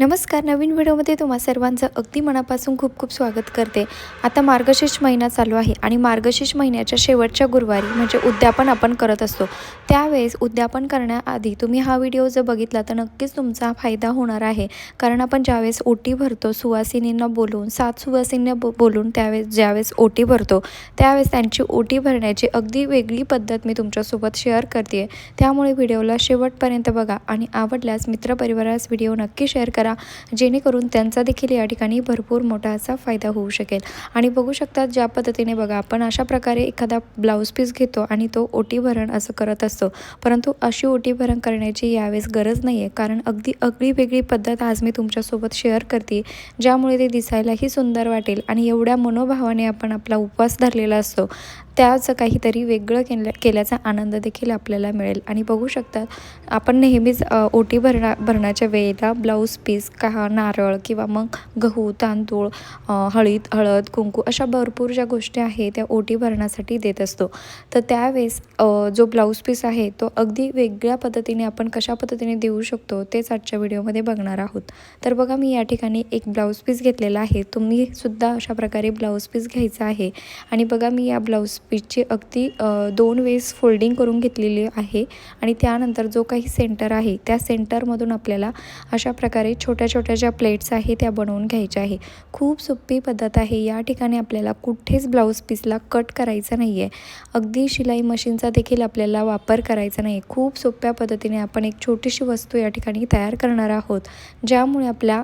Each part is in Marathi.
नमस्कार नवीन व्हिडिओमध्ये तुम्हा सर्वांचं अगदी मनापासून खूप खूप स्वागत करते. आता मार्गशीर्ष महिना चालू आहे आणि मार्गशीर्ष महिन्याच्या शेवटच्या गुरुवारी म्हणजे उद्यापन आपण करत असतो. त्यावेळेस उद्यापन करण्याआधी तुम्ही हा व्हिडिओ जर बघितला तर नक्कीच तुमचा फायदा होणार आहे. कारण आपण ज्यावेळेस ओटी भरतो सुवासिनींना बोलून सात सुवासिनींना बो बोलून त्यावेळेस ज्यावेळेस ओटी भरतो त्यावेळेस त्यांची ओटी भरण्याची अगदी वेगळी पद्धत मी तुमच्यासोबत शेअर करते त्यामुळे व्हिडिओला शेवटपर्यंत बघा आणि आवडल्यास मित्रपरिवारास व्हिडिओ नक्की शेअर करा. जेणेकरून त्यांचा देखील या ठिकाणी भरपूर मोठा असा फायदा होऊ शकेल. आणि बघू शकतात ज्या पद्धतीने बघा आपण अशा प्रकारे एखादा ब्लाऊज पीस घेतो आणि तो ओटी भरण असं करत असतो. परंतु अशी ओटी भरण करण्याची यावेळेस गरज नाही आहे कारण अगदी अगदी वेगळी पद्धत आज मी तुमच्यासोबत शेअर करते. ज्यामुळे ते दिसायलाही सुंदर वाटेल आणि एवढ्या मनोभावाने आपण आपला उपवास धरलेला असतो. त्याचं काहीतरी वेगळं केल्या केल्याचा आनंद देखील आपल्याला मिळेल. आणि बघू शकतात आपण नेहमीच ओटी भरणा भरण्याच्या वेळेला ब्लाऊज पीस का नारळ किंवा मग गहू तांदूळ हळद हळद कुंकू अशा भरपूर ज्या गोष्टी आहे त्या ओटी भरण्यासाठी देत असतो. तर त्यावेळेस जो ब्लाऊज पीस आहे तो अगदी वेगळ्या पद्धतीने आपण कशा पद्धतीने देऊ शकतो तेच आजच्या व्हिडिओमध्ये बघणार आहोत. तर बघा मी या ठिकाणी एक ब्लाऊज पीस घेतलेला आहे. तुम्ही सुद्धा अशा प्रकारे ब्लाऊज पीस घ्यायचा आहे. आणि बघा मी या ब्लाऊज पीसची अगदी दोन वेळेस फोल्डिंग करून घेतलेली आहे. आणि त्यानंतर जो काही सेंटर आहे त्या सेंटरमधून आपल्याला अशा प्रकारे छो छोट्या छोट्या ज्या प्लेट्स आहे त्या बनवून घ्यायच्या आहे. खूप सोपी पद्धत आहे. या ठिकाणी आपल्याला कुठेच ब्लाऊज पीसला कट करायचा नाही आहे अगदी शिलाई मशीनचा देखील आपल्याला वापर करायचा नाही खूप सोप्या पद्धतीने आपण एक छोटीशी वस्तू या ठिकाणी तयार करणार आहोत ज्यामुळे आपल्या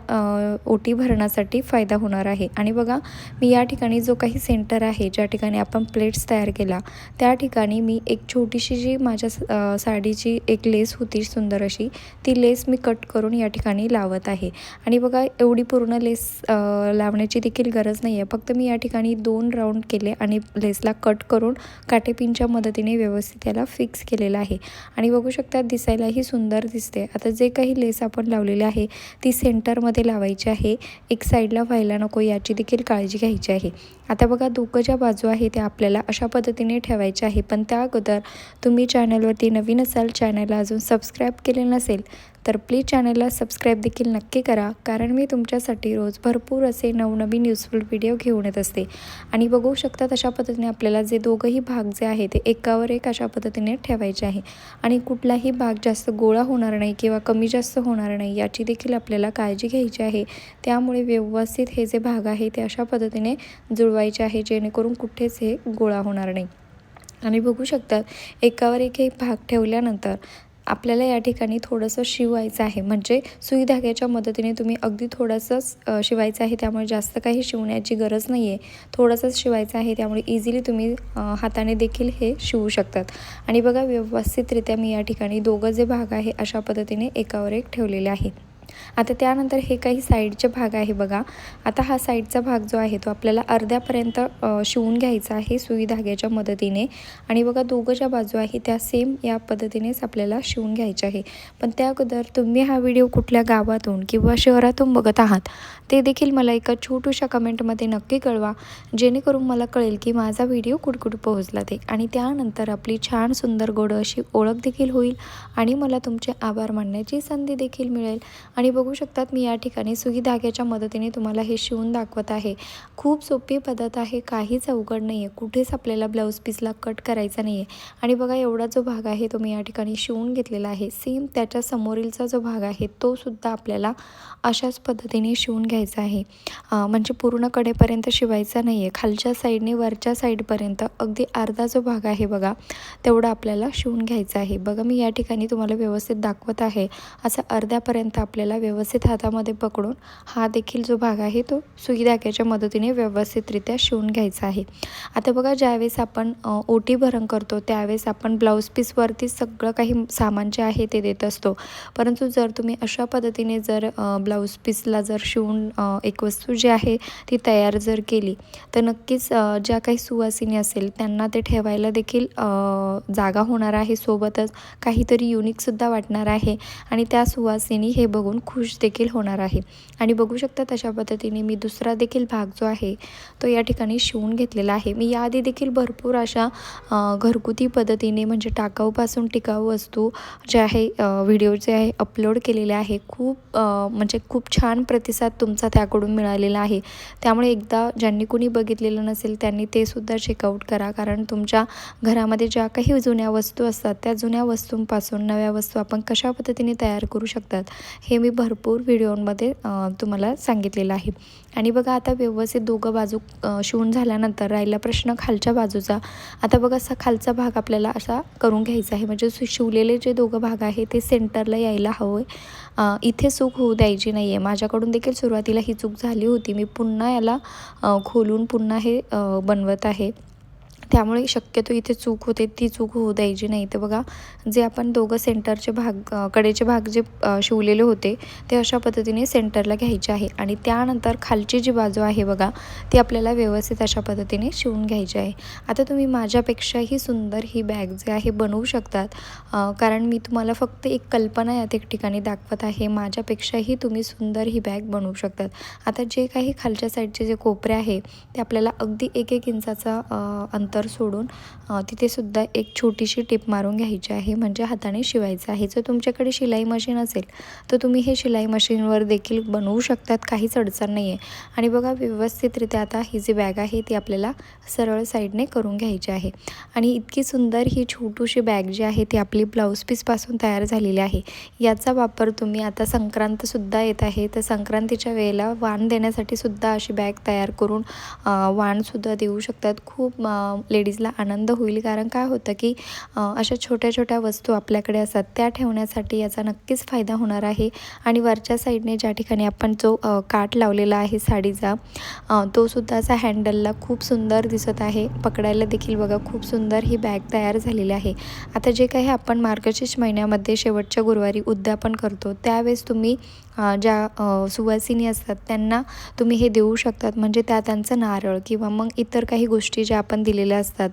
ओटी भरण्यासाठी फायदा होणार आहे. आणि बघा मी या ठिकाणी जो काही सेंटर आहे ज्या ठिकाणी आपण प्लेट्स तयार केला त्या ठिकाणी मी एक छोटीशी जी माझ्या साडीची एक लेस होती सुंदर अशी ती लेस मी कट करून या ठिकाणी लावत आहे. आहे. आणि बघा एवढी पूर्ण लेस लावण्याची देखील गरज नाही आहे फक्त मी या ठिकाणी दोन राऊंड केले आणि लेसला कट करून काटेपिनच्या मदतीने व्यवस्थित याला फिक्स केलेलं आहे. आणि बघू शकता दिसायलाही सुंदर दिसते. आता जे काही लेस आपण लावलेली आहे ती सेंटरमध्ये लावायची आहे. एक साईडला व्हायला नको याची देखील काळजी घ्यायची आहे. आता बघा दुःख ज्या बाजू आहे त्या आपल्याला अशा पद्धतीने ठेवायच्या आहे. पण त्या अगोदर तुम्ही चॅनलवरती नवीन असाल चॅनलला अजून सबस्क्राईब केले नसेल तर प्लीज चॅनलला सबस्क्राईब देखील नक्की करा कारण मी तुमच्यासाठी रोज भरपूर असे नवनवीन युजफुल व्हिडिओ घेऊन येत असते. आणि बघू शकतात अशा पद्धतीने आपल्याला जे दोघंही भाग जे आहे ते एकावर एक अशा पद्धतीने ठेवायचे आहे. आणि कुठलाही भाग जास्त गोळा होणार नाही किंवा कमी जास्त होणार नाही याची देखील आपल्याला काळजी घ्यायची आहे. त्यामुळे व्यवस्थित हे जे भाग आहे ते अशा पद्धतीने जुळवायचे आहे जेणेकरून कुठेच हे गोळा होणार नाही. आणि बघू शकतात एकावर एक एक भाग ठेवल्यानंतर आपल्याला या ठिकाणी थोडंसं शिवायचं आहे. म्हणजे सुई धाग्याच्या मदतीने तुम्ही अगदी थोडंसंच शिवायचं आहे. त्यामुळे जास्त काही शिवण्याची गरज नाही आहे थोडंसंच शिवायचं आहे. त्यामुळे इझिली तुम्ही हाताने देखील हे शिवू शकतात. आणि बघा व्यवस्थितरित्या मी या ठिकाणी दोघं जे भाग आहे अशा पद्धतीने एकावर एक ठेवलेले आहे. आता त्यानंतर हे काही साईडचे भाग आहे बघा. आता हा साईडचा भाग जो आहे तो आपल्याला अर्ध्यापर्यंत शिवून घ्यायचा आहे सुई धाग्याच्या मदतीने. आणि बघा दोघं ज्या बाजू आहे त्या सेम या पद्धतीनेच आपल्याला शिवून घ्यायच्या आहे. पण त्या अगोदर तुम्ही हा व्हिडिओ कुठल्या गावातून किंवा शहरातून बघत आहात ते देखील मला एका छोटूशा कमेंटमध्ये नक्की कळवा. जेणेकरून मला कळेल की माझा व्हिडिओ कुठकुठ पोहोचला ते. आणि त्यानंतर आपली छान सुंदर गोड अशी ओळख देखील होईल आणि मला तुमचे आभार मानण्याची संधी देखील मिळेल. आणि बघू शकतात मी या ठिकाणी सुई धाग्याच्या मदतीने तुम्हाला हे शिवून दाखवत आहे. खूप सोपी पद्धत आहे काहीच अवघड नाही आहे कुठेच आपल्याला ब्लाऊज पीसला कट करायचा नाही आहे आणि बघा एवढा जो भाग आहे तो मी या ठिकाणी शिवून घेतलेला आहे. सेम त्याच्या समोरीलचा जो भाग आहे तो सुद्धा आपल्याला अशाच पद्धतीने शिवून घ्यायचा आहे. म्हणजे पूर्ण कडेपर्यंत शिवायचा नाही आहे खालच्या साईडने वरच्या साईडपर्यंत अगदी अर्धा जो भाग आहे बघा तेवढा आपल्याला शिवून घ्यायचा आहे. बघा मी या ठिकाणी तुम्हाला व्यवस्थित दाखवत आहे. असं अर्ध्यापर्यंत आपल्याला व्यवस्थित हातामध्ये पकडून हा देखील जो भाग आहे तो सुई धाग्याच्या मदतीने व्यवस्थितरित्या शिवून घ्यायचा आहे. आता बघा ज्यावेळेस आपण ओटी भरण करतो त्यावेळेस आपण ब्लाऊज पीसवरती सगळं काही सामान जे आहे ते देत असतो. परंतु जर तुम्ही अशा पद्धतीने जर ब्लाऊज पीसला जर शिवून एक वस्तू जी आहे ती तयार जर केली तर नक्कीच ज्या काही सुवासिनी असेल त्यांना ते ठेवायला देखील जागा होणार आहे. सोबतच काहीतरी युनिकसुद्धा वाटणार आहे. आणि त्या सुवासिनी हे बघून पाहून खुश देखील होणार आहे. आणि बघू शकता तशा पद्धतीने मी दुसरा देखील भाग जो आहे तो या ठिकाणी शिवून घेतलेला आहे. मी याआधी देखील भरपूर अशा घरगुती पद्धतीने म्हणजे टाकाऊपासून टिकाऊ वस्तू जे आहे व्हिडिओ जे आहे अपलोड केलेले आहे. खूप म्हणजे खूप छान प्रतिसाद तुमचा त्याकडून मिळालेला आहे. त्यामुळे एकदा ज्यांनी कुणी बघितलेलं नसेल त्यांनी ते सुद्धा चेकआउट करा. कारण तुमच्या घरामध्ये ज्या काही जुन्या वस्तू असतात त्या जुन्या वस्तूंपासून नव्या वस्तू आपण कशा पद्धतीने तयार करू शकतात हे मी भरपूर व्हिडिओमध्ये तुम्हाला सांगितलेलं आहे. आणि बघा आता व्यवस्थित दोघं बाजू शिवून झाल्यानंतर राहिला प्रश्न खालच्या बाजूचा. आता बघा असा खालचा भाग आपल्याला असा करून घ्यायचा आहे. म्हणजे शिवलेले जे दोघं भाग आहे ते सेंटरला यायला हवं आहे इथे चूक होऊ द्यायची नाही आहे माझ्याकडून देखील सुरुवातीला ही चूक झाली होती. मी पुन्हा याला खोलून पुन्हा हे बनवत आहे. त्यामुळे शक्यतो इथे चूक होते ती चूक होऊ द्यायची नाही. तर बघा जे आपण दोघं सेंटरचे भाग कडेचे भाग जे शिवलेले होते ते अशा पद्धतीने सेंटरला घ्यायचे आहे. आणि त्यानंतर खालची जी बाजू आहे बघा ती आपल्याला व्यवस्थित अशा पद्धतीने शिवून घ्यायची आहे. आता तुम्ही माझ्यापेक्षाही सुंदर ही बॅग जे आहे बनवू शकतात. कारण मी तुम्हाला फक्त एक कल्पना यात एक ठिकाणी दाखवत आहे. माझ्यापेक्षाही तुम्ही सुंदर ही बॅग बनवू शकतात. आता जे काही खालच्या साईडचे जे कोपरे आहे ते आपल्याला अगदी एक एक इंचाचा अंतर अंतर सोडून तिथेसुद्धा एक छोटीशी टिप मारून घ्यायची आहे. म्हणजे हाताने शिवायचं आहे. जर तुमच्याकडे शिलाई मशीन असेल तर तुम्ही हे शिलाई मशीनवर देखील बनवू शकतात. काहीच अडचण नाही आहे आणि बघा व्यवस्थितरित्या आता ही जी बॅग आहे ती आपल्याला सरळ साईडने करून घ्यायची आहे. आणि इतकी सुंदर ही छोटूशी बॅग जी आहे ती आपली ब्लाऊज पीसपासून तयार झालेली आहे. याचा वापर तुम्ही आता संक्रांतसुद्धा येत आहे. तर संक्रांतीच्या वेळेला वाण देण्यासाठी सुद्धा अशी बॅग तयार करून वाणसुद्धा देऊ शकतात. खूप लेडीजला आनंद होईल. कारण काय होतं की अशा छोट्या छोट्या वस्तू आपल्याकडे असतात त्या ठेवण्यासाठी याचा नक्कीच फायदा होणार आहे. आणि वरच्या साईडने ज्या ठिकाणी आपण जो काट काठ लावलेला आहे साडीचा तो सुद्धा असा हँडलला खूप सुंदर दिसत आहे. पकडायला देखील बघा खूप सुंदर ही बॅग तयार झालेली आहे. आता जे काही आपण मार्गशीर्ष महिन्यामध्ये शेवटच्या गुरुवारी उद्यापन करतो त्यावेळेस तुम्ही ज्या सुवासिनी असतात त्यांना तुम्ही हे देऊ शकतात. म्हणजे त्या त्यांचं नारळ किंवा मग इतर काही गोष्टी ज्या आपण दिलेल्या असतात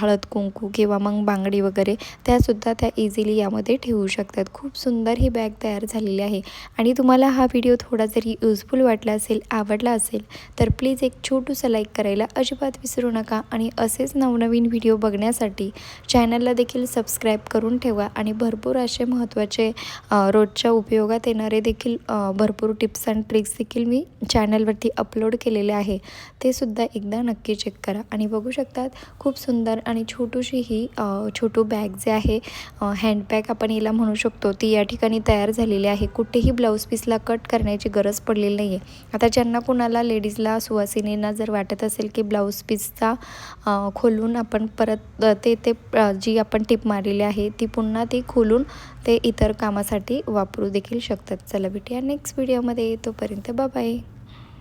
हळद कुंकू किंवा मग बांगडी वगैरे त्यासुद्धा त्या इझिली यामध्ये ठेवू शकतात. खूप सुंदर ही बॅग तयार झालेली आहे. आणि तुम्हाला हा व्हिडिओ थोडा जरी युजफुल वाटला असेल आवडला असेल तर प्लीज एक छोटूसं लाईक करायला अजिबात विसरू नका. आणि असेच नवनवीन व्हिडिओ बघण्यासाठी चॅनलला देखील सबस्क्राईब करून ठेवा. आणि भरपूर असे महत्त्वाचे रोजच्या उपयोगात येणारे देखील भरपूर टिप्स अँड ट्रिक्स देखील मी चॅनलवरती अपलोड केलेले आहे. ते सुद्धा एकदा नक्की चेक करा. आणि बघू शकतात खूप सुंदर आणि छोटूशी ही छोटू बॅग जे आहे हँडबॅग आपण याला म्हणू शकतो ती या ठिकाणी तयार झालेली आहे. कुठेही ब्लाऊज पीसला कट करण्याची गरज पडलेली नाही आहे आता ज्यांना कुणाला लेडीजला सुवासिनींना जर वाटत असेल की ब्लाऊज पीसचा खोलून आपण परत ते ते जी आपण टिप मारलेली आहे ती पुन्हा ती खोलून ते इतर कामासाठी वापरू देखील शकतात. चला भेटूया नेक्स्ट व्हिडिओमध्ये तोपर्यंत बाय